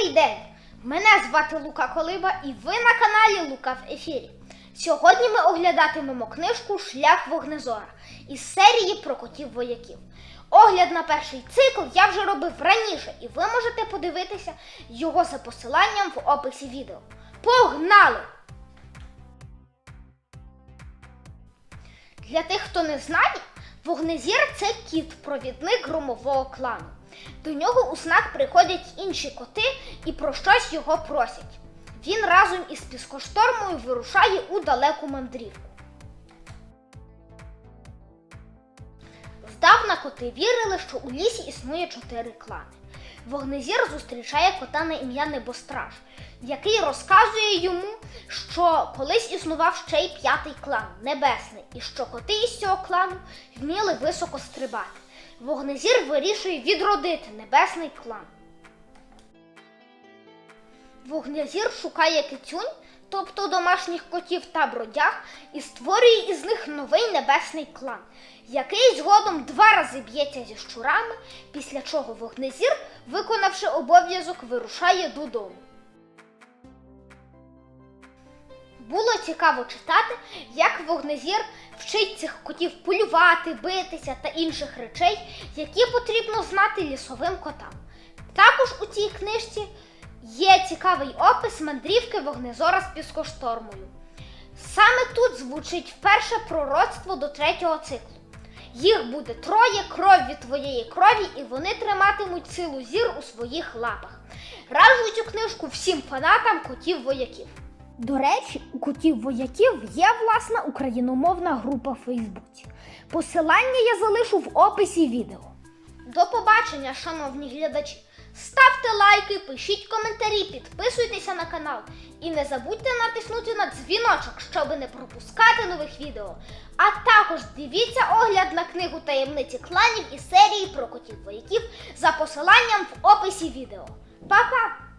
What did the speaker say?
Добрий день! Мене звати Лука Колиба і ви на каналі Лука в ефірі. Сьогодні ми оглядатимемо книжку Шлях Вогнезора із серії про котів вояків. Огляд на перший цикл я вже робив раніше, і ви можете подивитися його за посиланням в описі відео. Погнали! Для тих, хто не знає, вогнезір це кіт-провідник громового клану. До нього у снах приходять інші коти і про щось його просять. Він разом із піскоштормою вирушає у далеку мандрівку. Здавна коти вірили, що у лісі існує чотири клани. Вогнезір зустрічає кота на ім'я Небостраж, який розказує йому, що колись існував ще й п'ятий клан Небесний, і що коти із цього клану вміли високо стрибати. Вогнезір вирішує відродити небесний клан. Вогнезір шукає кицюнь, тобто домашніх котів та бродяг, і створює із них новий небесний клан, який згодом два рази б'ється зі щурами, після чого вогнезір, виконавши обов'язок, вирушає додому. Було цікаво читати, як вогнезір вчить цих котів полювати, битися та інших речей, які потрібно знати лісовим котам. Також у цій книжці є цікавий опис мандрівки вогнезора з піскоштормою. Саме тут звучить вперше пророцтво до третього циклу. Їх буде троє, кров від твоєї крові, і вони триматимуть силу зір у своїх лапах. Раджу цю книжку всім фанатам котів вояків. До речі, у котів вояків є власна україномовна група в Фейсбуці. Посилання я залишу в описі відео. До побачення, шановні глядачі! Ставте лайки, пишіть коментарі, підписуйтеся на канал і не забудьте натиснути на дзвіночок, щоб не пропускати нових відео. А також дивіться огляд на книгу таємниці кланів і серії про котів вояків за посиланням в описі відео. Па-па!